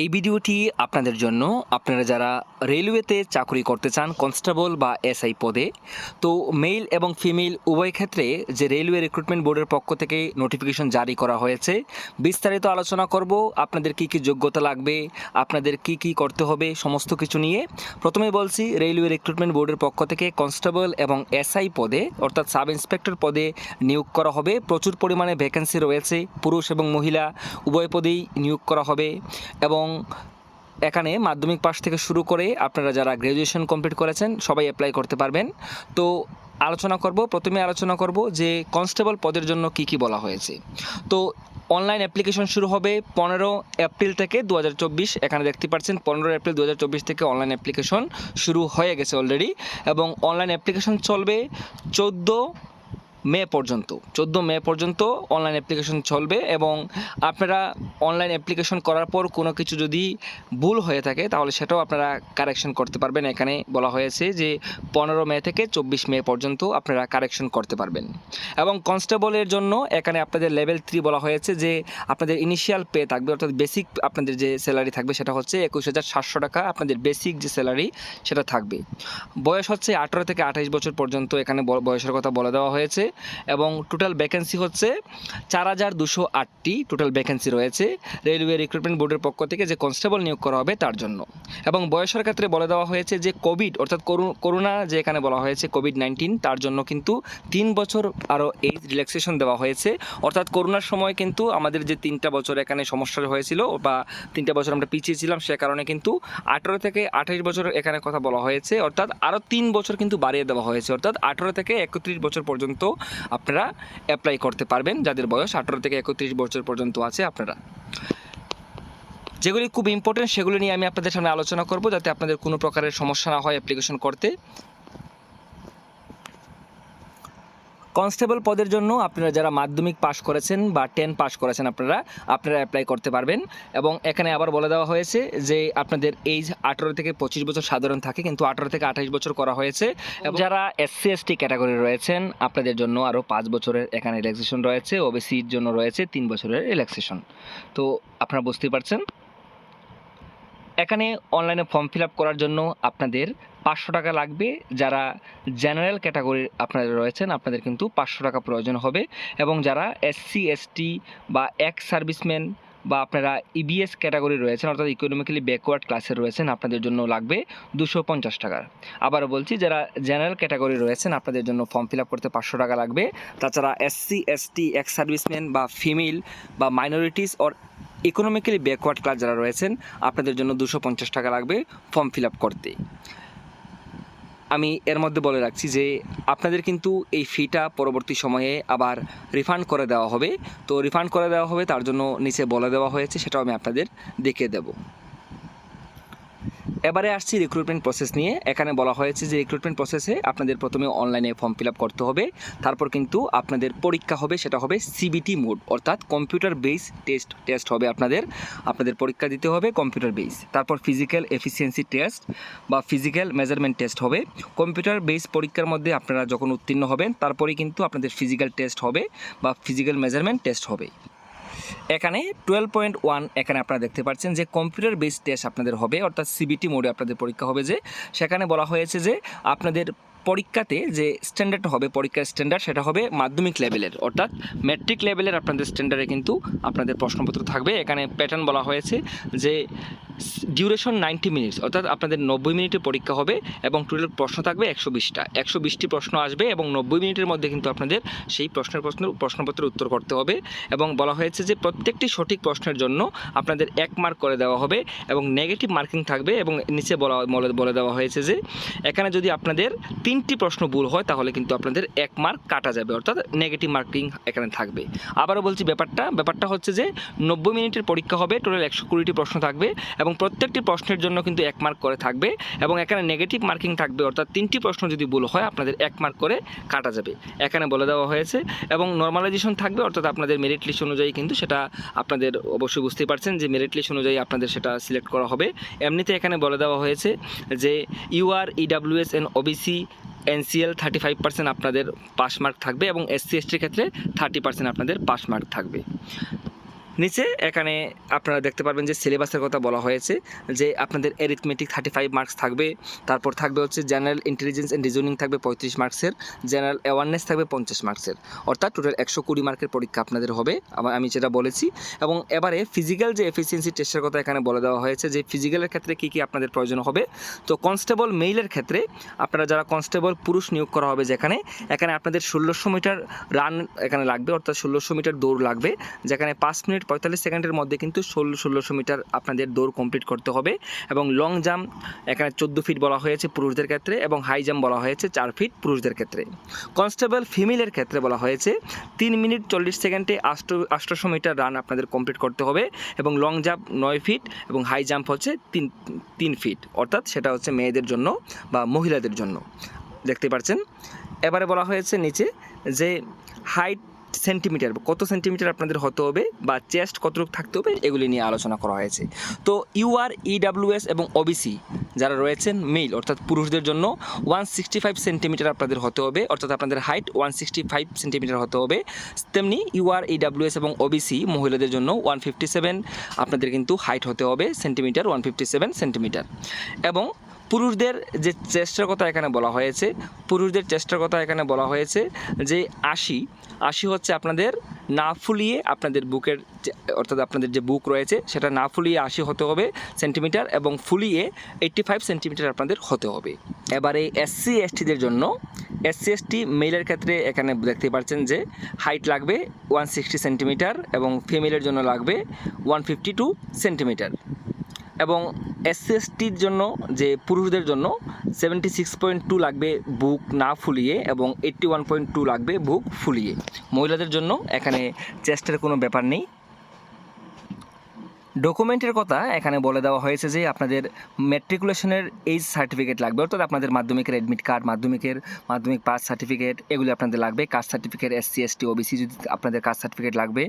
এই ভিডিওটি আপনাদের জন্য। আপনারা যারা রেলওয়েতে চাকরি করতে চান কনস্টেবল বা এসআই পদে, তো মেল এবং ফিমেল উভয় ক্ষেত্রে যে রেলওয়ে রিক্রুটমেন্ট বোর্ডের পক্ষ থেকে নোটিফিকেশন জারি করা হয়েছে, বিস্তারিত আলোচনা করব, আপনাদের কি কি যোগ্যতা লাগবে, আপনাদের কি কি করতে হবে, সমস্ত কিছু নিয়ে। প্রথমে বলছি রেলওয়ে রিক্রুটমেন্ট বোর্ডের পক্ষ থেকে কনস্টেবল এবং এসআই পদে, অর্থাৎ সাব ইন্সপেক্টর পদে নিয়োগ করা হবে। প্রচুর পরিমাণে ভ্যাকেন্সি রয়েছে, পুরুষ এবং মহিলা উভয় পদেই নিয়োগ করা হবে। এবং এখানে মাধ্যমিক পাশ থেকে শুরু করে আপনারা যারা গ্র্যাজুয়েশন কমপ্লিট করেছেন, সবাই অ্যাপ্লাই করতে পারবেন। তো আলোচনা করব, প্রথমে আলোচনা করব যে কনস্টেবল পদের জন্য কি কি বলা হয়েছে। তো অনলাইন অ্যাপ্লিকেশন শুরু হবে পনেরো এপ্রিল থেকে দু হাজার চব্বিশ, এখানে দেখতে পাচ্ছেন পনেরো এপ্রিল দু হাজার চব্বিশ থেকে অনলাইন অ্যাপ্লিকেশন শুরু হয়ে গেছে অলরেডি এবং অনলাইন অ্যাপ্লিকেশন চলবে চোদ্দ মে পর্যন্ত, চোদ্দ মে পর্যন্ত অনলাইন অ্যাপ্লিকেশন চলবে এবং আপনারা অনলাইন অ্যাপ্লিকেশন করার পর কোনো কিছু যদি ভুল হয়ে থাকে, তাহলে সেটাও আপনারা কারেকশন করতে পারবেন। এখানে বলা হয়েছে যে পনেরো মে থেকে চব্বিশ মে পর্যন্ত আপনারা কারেকশন করতে পারবেন। এবং কনস্টেবলের জন্য এখানে আপনাদের লেভেল থ্রি বলা হয়েছে যে আপনাদের ইনিশিয়াল পে থাকবে, অর্থাৎ বেসিক আপনাদের যে স্যালারি থাকবে সেটা হচ্ছে একুশ হাজার সাতশো টাকা, আপনাদের বেসিক যে স্যালারি সেটা থাকবে। বয়স হচ্ছে আঠারো থেকে আঠাশ বছর পর্যন্ত এখানে বয়সের কথা বলে দেওয়া হয়েছে। এবং টোটাল ভ্যাকেন্সি হচ্ছে চার হাজার দুশো আটটি টোটাল ভ্যাকেন্সি রয়েছে। রেলওয়ে রিক্রুটমেন্ট বোর্ডের পক্ষ থেকে যে কনস্টেবল নিয়োগ করা হবে তার জন্য। এবং বয়সের ক্ষেত্রে বলে দেওয়া হয়েছে যে কোভিড অর্থাৎ করু- করোনা যে এখানে বলা হয়েছে কোভিড নাইন্টিন তার জন্য কিন্তু তিন বছর আরও এই রিল্যাক্সেশন দেওয়া হয়েছে। অর্থাৎ করোনার সময় কিন্তু আমাদের যে তিনটা বছর এখানে সমস্যা হয়েছিল বা তিনটা বছর আমরা পিছিয়ে ছিলাম, সে কারণে কিন্তু আঠেরো থেকে আঠাশ বছর এখানে কথা বলা হয়েছে। অর্থাৎ আরও তিন বছর কিন্তু বাড়িয়ে দেওয়া হয়েছে। অর্থাৎ আঠেরো থেকে একত্রিশ বছর পর্যন্ত আপনারা অ্যাপ্লাই করতে পারবেন। যাদের বয়স আঠারো থেকে একত্রিশ বছর পর্যন্ত আছে আপনারা। যেগুলি খুব ইম্পর্টেন্ট সেগুলি নিয়ে আমি আপনাদের সামনে আলোচনা করব, যাতে আপনাদের কোনো প্রকারের সমস্যা না হয় অ্যাপ্লিকেশন করতে। কনস্টেবল পদের জন্য আপনারা যারা মাধ্যমিক পাশ করেছেন বা টেন পাস করেছেন আপনারা আপনারা অ্যাপ্লাই করতে পারবেন। এবং এখানে আবার বলে দেওয়া হয়েছে যে আপনাদের এইজ আঠারো থেকে পঁচিশ বছর সাধারণ থাকে, কিন্তু আঠারো থেকে আঠাশ বছর করা হয়েছে। এবং যারা এসসি এসটি ক্যাটাগরি রয়েছেন, আপনাদের জন্য আরও পাঁচ বছরের এখানে রিল্যাক্সেশন রয়েছে ওবিসির জন্য রয়েছে তিন বছরের রিল্যাক্সেশন তো আপনারা বুঝতেই পারছেন? এখানে অনলাইনে ফর্ম ফিল করার জন্য আপনাদের পাঁচশো টাকা লাগবে। যারা জেনারেল ক্যাটাগরির আপনারা রয়েছেন, আপনাদের কিন্তু পাঁচশো টাকা প্রয়োজন হবে। এবং যারা এসসি এসটি বা এক্স সার্ভিসম্যান বা আপনারা ইবিএস ক্যাটাগরি রয়েছেন, অর্থাৎ ইকোনমিক্যালি ব্যাকওয়ার্ড ক্লাসে রয়েছেন, আপনাদের জন্য লাগবে দুশো পঞ্চাশ টাকার আবারও বলছি, যারা জেনারেল ক্যাটাগরি রয়েছেন, আপনাদের জন্য ফর্ম ফিল করতে পাঁচশো টাকা লাগবে। তাছাড়া এসসি এসটি এক্স সার্ভিসম্যান বা ফিমেল বা minorities or economically backward class যারা রয়েছেন, আপনাদের জন্য দুশো পঞ্চাশ টাকা লাগবে ফর্ম ফিল আপ করতে। আমি এর মধ্যে বলে রাখছি যে, আপনাদের কিন্তু এই ফিটা পরবর্তী সময়ে আবার রিফান্ড করে দেওয়া হবে। তো রিফান্ড করে দেওয়া হবে, তার জন্য নিচে বলে দেওয়া হয়েছে, সেটাও আমি আপনাদের দেখিয়ে দেব। এবারে আসছি রিক্রুটমেন্ট প্রসেস নিয়ে। এখানে বলা হয়েছে যে রিক্রুটমেন্ট প্রসেসে আপনাদের প্রথমে অনলাইনে ফর্ম ফিল করতে হবে। তারপর কিন্তু আপনাদের পরীক্ষা হবে, সেটা হবে সিবিটি মোড অর্থাৎ কম্পিউটার বেস টেস্ট টেস্ট হবে আপনাদের। আপনাদের পরীক্ষা দিতে হবে কম্পিউটার বেস তারপর ফিজিক্যাল এফিসিয়েন্সি টেস্ট বা ফিজিক্যাল মেজারমেন্ট টেস্ট হবে। কম্পিউটার বেস পরীক্ষার মধ্যে আপনারা যখন উত্তীর্ণ হবেন তারপরেই কিন্তু আপনাদের ফিজিক্যাল টেস্ট হবে বা ফিজিক্যাল মেজারমেন্ট টেস্ট হবে। এখানে টুয়েলভ পয়েন্ট ওয়ান এখানে আপনারা দেখতে পাচ্ছেন যে কম্পিউটার বেস টেস্ট আপনাদের হবে, অর্থাৎ সিবিটি মোডে আপনাদের পরীক্ষা হবে যে, সেখানে বলা হয়েছে যে আপনাদের পরীক্ষাতে যে স্ট্যান্ডার্ড হবে, পরীক্ষার স্ট্যান্ডার্ড সেটা হবে মাধ্যমিক লেভেলের অর্থাৎ ম্যাট্রিক লেভেলের আপনাদের স্ট্যান্ডার্ডে কিন্তু আপনাদের প্রশ্নপত্র থাকবে। এখানে প্যাটার্ন বলা হয়েছে যে ডিউরেশন নাইনটি মিনিটস অর্থাৎ আপনাদের নব্বই মিনিটের পরীক্ষা হবে এবং টোটাল প্রশ্ন থাকবে একশো বিশটা। একশো বিশটি প্রশ্ন আসবে এবং নব্বই মিনিটের মধ্যে কিন্তু আপনাদের সেই প্রশ্নের প্রশ্ন, প্রশ্নপত্রের উত্তর করতে হবে এবং বলা হয়েছে যে প্রত্যেকটি সঠিক প্রশ্নের জন্য আপনাদের এক মার্ক করে দেওয়া হবে এবং নেগেটিভ মার্কিং থাকবে এবং নিচে বলা, বলে দেওয়া হয়েছে যে এখানে যদি আপনাদের তিনটি প্রশ্ন ভুল হয় তাহলে কিন্তু আপনাদের এক মার্ক কাটা যাবে, অর্থাৎ নেগেটিভ মার্কিং এখানে থাকবে। আবারও বলছি ব্যাপারটা ব্যাপারটা হচ্ছে যে নব্বই মিনিটের পরীক্ষা হবে টোটাল একশো কুড়িটি প্রশ্ন থাকবে এবং প্রত্যেকটি প্রশ্নের জন্য কিন্তু এক মার্ক করে থাকবে এবং এখানে নেগেটিভ মার্কিং থাকবে, অর্থাৎ তিনটি প্রশ্ন যদি ভুল হয়, আপনাদের এক মার্ক করে কাটা যাবে। এখানে বলে দেওয়া হয়েছে এবং নর্মালাইজেশন থাকবে, অর্থাৎ আপনাদের মেরিট লিস্ট অনুযায়ী কিন্তু সেটা আপনাদের অবশ্যই বুঝতেই পারছেন যে মেরিট লিস্ট অনুযায়ী আপনাদের সেটা সিলেক্ট করা হবে। এমনিতে এখানে বলে দেওয়া হয়েছে যে UR EWS and OBC NCL thirty five percent আপনাদের পাস মার্ক থাকবে এবং এসসি এসটির ক্ষেত্রে থার্টি পার্সেন্ট আপনাদের পাস মার্ক থাকবে। নিচে এখানে আপনারা দেখতে পারবেন যে সিলেবাসের কথা বলা হয়েছে যে আপনাদের এরিথমেটিক থার্টি ফাইভ মার্কস থাকবে, তারপর থাকবে হচ্ছে জেনারেল ইন্টেলিজেন্স অ্যান্ড রিজনিং থাকবে পঁয়ত্রিশ মার্কসের জেনারেল অ্যাওয়ারনেস থাকবে পঞ্চাশ মার্কসের অর্থাৎ টোটাল একশো কুড়ি মার্কের পরীক্ষা আপনাদের হবে আমার আমি যেটা বলেছি। এবং এবারে ফিজিক্যাল যে এফিসিয়েন্সি টেস্টের কথা এখানে বলে দেওয়া হয়েছে যে ফিজিক্যালের ক্ষেত্রে কী কী আপনাদের প্রয়োজন হবে। তো কনস্টেবল মেইলের ক্ষেত্রে আপনারা যারা কনস্টেবল পুরুষ নিয়োগ করা হবে যেখানে, এখানে আপনাদের ষোলোশো মিটার রান এখানে লাগবে, অর্থাৎ ষোলোশো মিটার দৌড় লাগবে, যেখানে পাঁচ মিনিট পঁয়তাল্লিশ সেকেন্ডের মধ্যে কিন্তু ষোলো, ষোলোশো মিটার আপনাদের দৌড় কমপ্লিট করতে হবে এবং লং জাম্প এখানে চোদ্দ ফিট বলা হয়েছে পুরুষদের ক্ষেত্রে এবং হাই জাম্প বলা হয়েছে চার ফিট পুরুষদের ক্ষেত্রে। কনস্টেবল ফিমেলের ক্ষেত্রে বলা হয়েছে তিন মিনিট চল্লিশ সেকেন্ডে আষ্ট, আষ্টশো মিটার রান আপনাদের কমপ্লিট করতে হবে এবং লং জাম্প নয় ফিট এবং হাই জাম্প হচ্ছে তিন তিন ফিট অর্থাৎ সেটা হচ্ছে মেয়েদের জন্য বা মহিলাদের জন্য। দেখতে পাচ্ছেন? এবারে বলা হয়েছে নিচে যে হাইট সেন্টিমিটার, কত সেন্টিমিটার আপনাদের হতে হবে বা চেস্ট কতটুকু থাকতে হবে, এগুলি নিয়ে আলোচনা করা হয়েছে। তো ইউআর, ইডাব্লিউএস এবং ওবিসি যারা রয়েছেন মেল অর্থাৎ পুরুষদের জন্য ওয়ান সিক্সটি ফাইভ সেন্টিমিটার আপনাদের হতে হবে, অর্থাৎ আপনাদের height one sixty five centimetre হতে হবে। তেমনি ইউআর, ইডাব্লিউএস এবং ওবিসি মহিলাদের জন্য ওয়ান ফিফটি সেভেন, আপনাদের কিন্তু হাইট হতে হবে centimetre, one fifty seven centimetre. এবং পুরুষদের যে চেষ্টার কথা এখানে বলা হয়েছে, পুরুষদের চেষ্টার কথা এখানে বলা হয়েছে যে আশি আশি হচ্ছে আপনাদের না ফুলিয়ে আপনাদের বুকের অর্থাৎ আপনাদের যে বুক রয়েছে, সেটা না ফুলিয়ে আশি হতে হবে সেন্টিমিটার এবং ফুলিয়ে এইট্টি ফাইভ সেন্টিমিটার আপনাদের হতে হবে। এবারে এসসি এসটিদের জন্য এসসি এসটি মেলের ক্ষেত্রে এখানে দেখতে পাচ্ছেন যে হাইট লাগবে ওয়ান সিক্সটি সেন্টিমিটার এবং ফিমেলের জন্য লাগবে ওয়ান ফিফটি টু সেন্টিমিটার। এবং এসসি এসটির জন্য, যে পুরুষদের জন্য সেভেন্টি সিক্স পয়েন্ট টু লাগবে বুক না ফুলিয়ে এবং এইট্টি ওয়ান পয়েন্ট টু লাগবে বুক ফুলিয়ে। মহিলাদের জন্য এখানে চেস্টের কোনো ব্যাপার নেই। ডকুমেন্টের কথা এখানে বলে দেওয়া হয়েছে যে আপনাদের ম্যাট্রিকুলেশনের এইজ সার্টিফিকেট লাগবে, অর্থাৎ আপনাদের মাধ্যমিকের অ্যাডমিট কার্ড মাধ্যমিকের, মাধ্যমিক পাস সার্টিফিকেট এগুলি আপনাদের লাগবে। Caste certificate S SC ST OBC যদি আপনাদের কাস্ট সার্টিফিকেট লাগবে।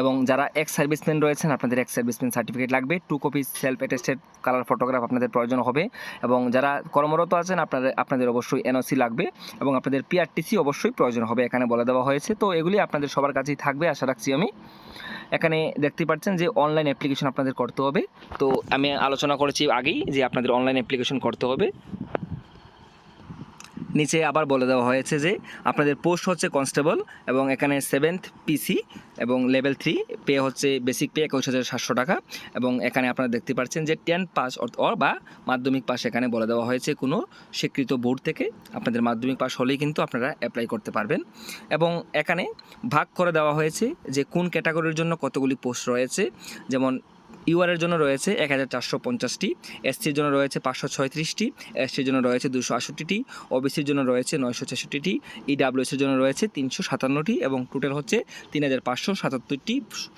এবং যারা এক্স সার্ভিসম্যান রয়েছেন, আপনাদের এক্স সার্ভিসম্যান সার্টিফিকেট লাগবে। Two copy self attested colour photograph আপনাদের প্রয়োজন হবে। এবং যারা কর্মরত আছেন, আপনাদের আপনাদের অবশ্যই এনওসি লাগবে। এবং আপনাদের পিআরটিসি অবশ্যই প্রয়োজন হবে, এখানে বলে দেওয়া হয়েছে। তো এগুলি আপনাদের সবার কাছেই থাকবে, আশা রাখছি আমি। এখানে দেখতে পাচ্ছেন যে অনলাইন অ্যাপ্লিকেশন আপনাদের করতে হবে। তো আমি আলোচনা করেছি আগেই যে আপনাদের অনলাইন অ্যাপ্লিকেশন করতে হবে। নিচে আবার বলে দেওয়া হয়েছে যে আপনাদের পোস্ট হচ্ছে কনস্টেবল এবং এখানে সেভেন্থ পিসি এবং লেভেল থ্রি পে হচ্ছে বেসিক পে একুশ হাজার সাতশো টাকা এবং এখানে আপনারা দেখতে পাচ্ছেন যে টেন পাস অর বা মাধ্যমিক পাস এখানে বলে দেওয়া হয়েছে কোনো স্বীকৃত বোর্ড থেকে। আপনাদের মাধ্যমিক পাস হলেই কিন্তু আপনারা অ্যাপ্লাই করতে পারবেন। এবং এখানে ভাগ করে দেওয়া হয়েছে যে কোন ক্যাটাগরির জন্য কতগুলি পোস্ট রয়েছে। যেমন ইউআরের জন্য রয়েছে এক হাজার চারশো পঞ্চাশটি, এসসির জন্য রয়েছে পাঁচশো ছয়ত্রিশটি, এসসির জন্য রয়েছে দুশো আষট্টিটি ওবিসির জন্য রয়েছে নয়শো ছেষট্টিটি, ইডাব্লিউএসের জন্য রয়েছে তিনশো সাতান্নটি এবং টোটাল হচ্ছে তিন হাজার পাঁচশো সাতাত্তরটি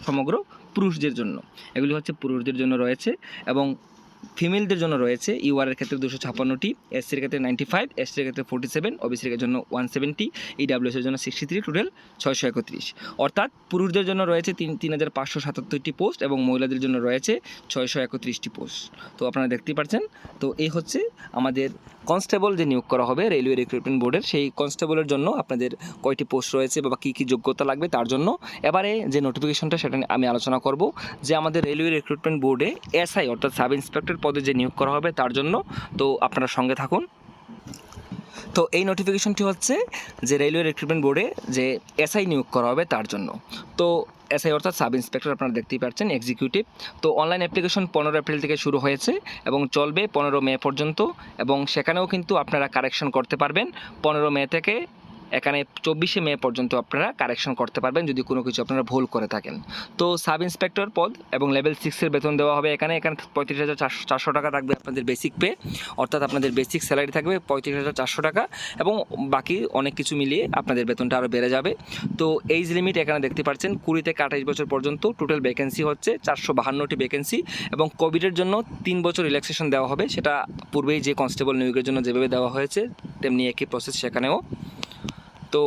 সমগ্র পুরুষদের জন্য। এগুলি হচ্ছে পুরুষদের জন্য রয়েছে এবং ফিমেলদের জন্য রয়েছে ইউআরের ক্ষেত্রে দুশো ছাপ্পান্নটি এসসির ক্ষেত্রে নাইনটি ফাইভ এসটির ক্ষেত্রে ফোর্টি সেভেন ওবিসির জন্য ওয়ান সেভেন্টি ইডাব্লিউএসের জন্য সিক্সটি থ্রি, টোটাল ছয়শো একত্রিশ। অর্থাৎ পুরুষদের জন্য রয়েছে তিন তিন হাজার পাঁচশো সাতাত্তরটি পোস্ট এবং মহিলাদের জন্য রয়েছে ছয়শো একত্রিশটি পোস্ট। তো আপনারা দেখতেই পাচ্ছেন, তো এই হচ্ছে আমাদের কনস্টেবল যে নিয়োগ করা হবে রেলওয়ে রিক্রুটমেন্ট বোর্ডের, সেই কনস্টেবলের জন্য আপনাদের কয়টি পোস্ট রয়েছে বা কী কী যোগ্যতা লাগবে তার জন্য এবারে যে নোটিফিকেশনটা সেটা আমি আলোচনা করব যে আমাদের রেলওয়ে রিক্রুটমেন্ট বোর্ডে এসআই অর্থাৎ সাব ইন্সপেক্টর পদে যে নিয়োগ করা হবে তার জন্য তো আপনারা সঙ্গে থাকুন। তো এই নোটিফিকেশনটি হচ্ছে যে রেলওয়ে রিক্রুটমেন্ট বোর্ডে যে এসআই নিয়োগ করা হবে তার জন্য। তো এসআই অর্থাৎ সাব ইন্সপেক্টর আপনারা দেখতেই পাচ্ছেন এক্সিকিউটিভ তো অনলাইন অ্যাপ্লিকেশন পনেরো এপ্রিল থেকে শুরু হয়েছে এবং চলবে পনেরো মে পর্যন্ত এবং সেখানেও কিন্তু আপনারা কারেকশন করতে পারবেন। পনেরো মে থেকে এখানে চব্বিশে মে পর্যন্ত আপনারা কারেকশন করতে পারবেন যদি কোনো কিছু আপনারা ভুল করে থাকেন। তো সাব ইন্সপেক্টর পদ এবং লেভেল সিক্সের বেতন দেওয়া হবে এখানে। এখানে পঁয়ত্রিশ হাজার চারশো টাকা থাকবে আপনাদের বেসিক পে অর্থাৎ আপনাদের বেসিক স্যালারি থাকবে পঁয়ত্রিশ হাজার চারশো টাকা এবং বাকি অনেক কিছু মিলিয়ে আপনাদের বেতনটা আরও বেড়ে যাবে। তো এইজ লিমিট এখানে দেখতে পাচ্ছেন কুড়ি থেকে আঠাশ বছর পর্যন্ত টোটাল ভ্যাকেন্সি হচ্ছে চারশো বাহান্নটি ভ্যাকেন্সি এবং কোভিডের জন্য তিন বছর রিল্যাক্সেশন দেওয়া হবে। সেটা পূর্বেই যে কনস্টেবল নিয়োগের জন্য যেভাবে দেওয়া হয়েছে, তেমনি একই প্রসেস সেখানেও। তো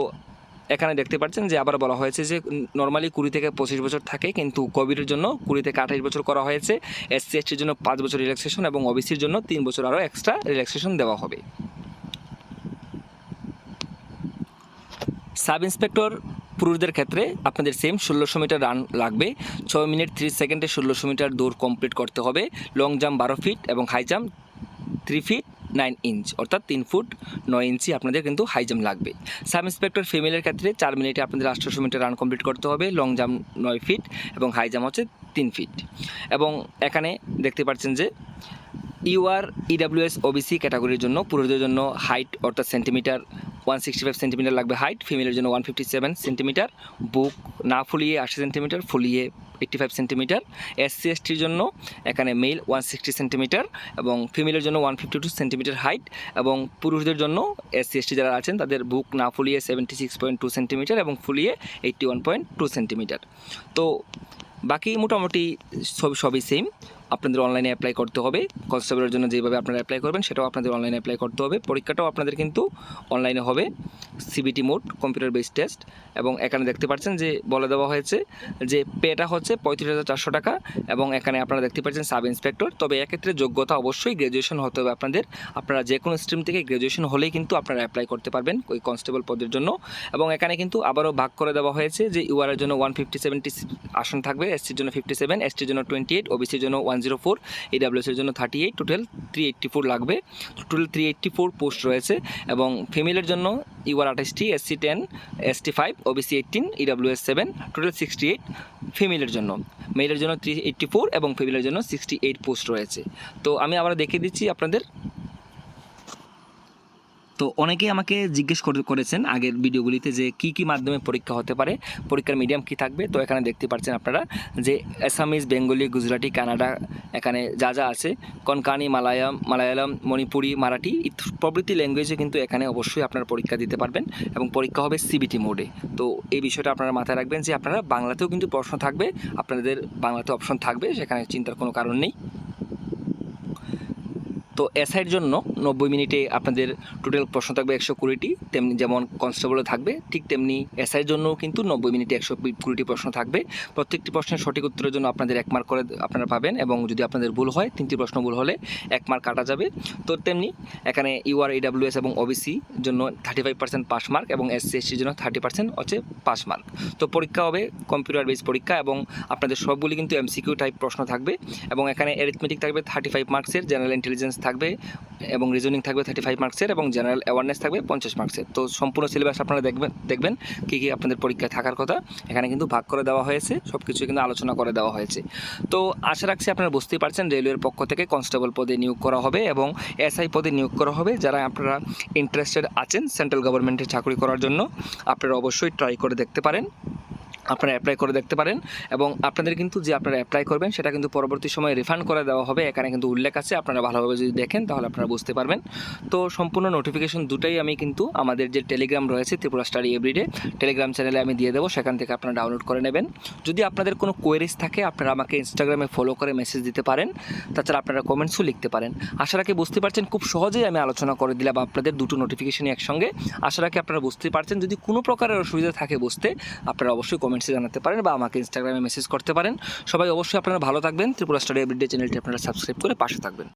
এখানে দেখতে পাচ্ছেন যে আবার বলা হয়েছে যে নর্মালি কুড়ি থেকে পঁচিশ বছর থাকে, কিন্তু কোভিডের জন্য কুড়ি থেকে আঠাশ বছর করা হয়েছে। এসসি এসটির জন্য পাঁচ বছর রিল্যাক্সেশন এবং ওবিসির জন্য তিন বছর আরও এক্সট্রা রিল্যাক্সেশন দেওয়া হবে। সাব ইন্সপেক্টর পুরুষদের ক্ষেত্রে আপনাদের সেম ষোলোশো মিটার রান লাগবে। ছয় মিনিট থ্রি সেকেন্ডে ষোলোশো মিটার দৌড় কমপ্লিট করতে হবে। লং জাম্প বারো ফিট এবং high jump three feet nine inch অর্থাৎ তিন ফুট নয় ইঞ্চি আপনাদের কিন্তু হাই জাম্প লাগবে। সাব ইন্সপেক্টর ফিমেলের ক্ষেত্রে চার মিনিটে আপনাদের আঠারোশো মিটার রান কমপ্লিট করতে হবে লং জাম্প নয় ফিট এবং হাই জাম্প হচ্ছে তিন ফিট এবং এখানে দেখতে পাচ্ছেন যে ইউআর ইডাব্লিউএস ওবিসি ক্যাটাগরির জন্য, পুরুষদের জন্য হাইট অর্থাৎ centimetre one sixty five centimetre লাগবে হাইট ফিমেলের জন্য ওয়ান ফিফটি সেভেন সেন্টিমিটার বুক না ফুলিয়ে আশি সেন্টিমিটার ফুলিয়ে এইট্টি ফাইভ সেন্টিমিটার এসসি এসটির জন্য এখানে মেল ওয়ান সিক্সটি সেন্টিমিটার এবং ফিমেলের জন্য one fifty two centimetre height এবং পুরুষদের জন্য এসসি এসটি যারা আছেন তাদের বুক না ফুলিয়ে seventy six point two centimetre এবং ফুলিয়ে eighty one point two centimetre তো বাকি মোটামুটি সব, সবই সেম আপনাদের অনলাইনে অ্যাপ্লাই করতে হবে। কনস্টেবলের জন্য যেভাবে আপনারা অ্যাপ্লাই করবেন, সেটাও আপনাদের অনলাইনে অ্যাপ্লাই করতে হবে। পরীক্ষাটাও আপনাদের কিন্তু অনলাইনে হবে। CBT mode computer based test এবং এখানে দেখতে পাচ্ছেন যে বলে দেওয়া হয়েছে যে পেটা হচ্ছে পঁয়ত্রিশ হাজার চারশো টাকা এবং এখানে আপনারা দেখতে পাচ্ছেন সাব ইন্সপেক্টর। তবে এক্ষেত্রে যোগ্যতা অবশ্যই গ্র্যাজুয়েশন হতে হবে আপনাদের। আপনারা যে কোনো স্ট্রিম থেকে গ্র্যাজুয়েশন হলেই কিন্তু আপনারা অ্যাপ্লাই করতে পারবেন ওই কনস্টেবল পদের জন্য। এবং এখানে কিন্তু আবারও ভাগ করে দেওয়া হয়েছে যে ইউআরের জন্য ওয়ান ফিফটি সেভেন্টি আসন থাকবে এসসির জন্য ফিফটি সেভেন এসটির জন্য টোয়েন্টি এইট ওবিসির জন্য ওয়ান জিরো ফোর এর জন্য thirty eight total three eighty four লাগবে। Total three eighty four post রয়েছে এবং ফিমেলের জন্য ইউআর আঠাশটি SC ten ST five OBC eighteen EWS seven total sixty eight ফিমেলের জন্য। মেলের জন্য থ্রি এইট্টি ফোর এবং ফিমেলের জন্য সিক্সটি এইট পোস্ট রয়েছে। তো আমি আবার দেখিয়ে দিচ্ছি আপনাদের তো অনেকেই আমাকে জিজ্ঞেস করে- করেছেন আগের ভিডিওগুলিতে যে কি কি মাধ্যমে পরীক্ষা হতে পারে, পরীক্ষার মিডিয়াম কি থাকবে। তো এখানে দেখতে পাচ্ছেন আপনারা যে অ্যাসামিজ বেঙ্গলি গুজরাটি কানাডা এখানে যা যা আছে। কনকানি মালায়াম মালায়ালাম মণিপুরি মারাঠি প্রভৃতি ল্যাঙ্গুয়েজে কিন্তু এখানে অবশ্যই আপনারা পরীক্ষা দিতে পারবেন এবং পরীক্ষা হবে সিবিটি মোডে তো এই বিষয়টা আপনারা মাথায় রাখবেন যে আপনারা বাংলাতেও কিন্তু প্রশ্ন থাকবে, আপনাদের বাংলাতে অপশন থাকবে, সেখানে চিন্তার কোনো কারণ নেই। তো এসআইয়ের জন্য নব্বই মিনিটে আপনাদের টোটাল প্রশ্ন থাকবে একশো কুড়িটি, তেমনি যেমন কনস্টেবলে থাকবে, ঠিক তেমনি এসআইয়ের জন্যও কিন্তু নব্বই মিনিটে একশো কুড়িটি প্রশ্ন থাকবে। প্রত্যেকটি প্রশ্নের সঠিক উত্তরের জন্য আপনাদের এক মার্ক করে আপনারা পাবেন এবং যদি আপনাদের ভুল হয়, তিনটি প্রশ্ন ভুল হলে এক মার্ক কাটা যাবে। তো তেমনি এখানে ইউআর ইডাব্লিউএস এবং ওবিসি জন্য thirty five percent pass mark এবং এসসি এসটির জন্য থার্টি পার্সেন্ট হচ্ছে পাস মার্ক তো পরীক্ষা হবে কম্পিউটার বেস পরীক্ষা এবং আপনাদের সবগুলি কিন্তু এমসিকিউ টাইপ প্রশ্ন থাকবে এবং এখানে অ্যারিথমেটিক থাকবে থার্টি ফাইভ মার্কসের জেনারেল ইন্টেলিজেন্স থাকবে এবং রিজনিং থাকবে থার্টি ফাইভ মার্কসের এবং জেনারেল অ্যাওয়ারনেস থাকবে পঞ্চাশ মার্কসের তো সম্পূর্ণ সিলেবাস আপনারা দেখবেন দেখবেন কী কী আপনাদের পরীক্ষায় থাকার কথা। এখানে কিন্তু ভাগ করে দেওয়া হয়েছে সব কিছু কিন্তু আলোচনা করে দেওয়া হয়েছে। তো আশা রাখছি আপনারা বুঝতেই পারছেন রেলওয়ের পক্ষ থেকে কনস্টেবল পদে নিয়োগ করা হবে এবং এসআই পদে নিয়োগ করা হবে। যারা আপনারা ইন্টারেস্টেড আছেন সেন্ট্রাল গভর্নমেন্টের চাকরি করার জন্য, আপনারা অবশ্যই ট্রাই করে দেখতে পারেন। আপনারা অ্যাপ্লাই করে দেখতে পারেন এবং আপনাদের কিন্তু যে আপনারা অ্যাপ্লাই করবেন, সেটা কিন্তু পরবর্তী সময়ে রিফান্ড করে দেওয়া হবে। এখানে কিন্তু উল্লেখ আছে, আপনারা ভালোভাবে যদি দেখেন, তাহলে আপনারা বুঝতে পারবেন। তো সম্পূর্ণ নোটিফিকেশন দুটাই আমি কিন্তু আমাদের যে টেলিগ্রাম রয়েছে, ত্রিপুরা স্টাডি এভরিডে টেলিগ্রাম চ্যানেলে আমি দিয়ে দেবো, সেখান থেকে আপনারা ডাউনলোড করে নেবেন। যদি আপনাদের কোনো কোয়েরিজ থাকে, আপনারা আমাকে ইনস্টাগ্রামে ফলো করে মেসেজ দিতে পারেন। তাছাড়া আপনারা কমেন্টসও লিখতে পারেন। আশা রাখি বুঝতে পারছেন, খুব সহজেই আমি আলোচনা করে দিলাম আপনাদের দুটো নোটিফিকেশনই একসঙ্গে। আশা রাখি আপনারা বুঝতে পারছেন, যদি কোনো প্রকারের অসুবিধা থাকে বুঝতে, আপনারা অবশ্যই কমেন্টসে জানাতে পারেন বা আমাকে ইনস্টাগ্রামে মেসেজ করতে পারেন। সবাই অবশ্যই আপনারা ভালো থাকবেন। ত্রিপুরা স্টাডি এভরিডে চ্যানেলটি আপনারা সাবস্ক্রাইব করে পাশে থাকবেন।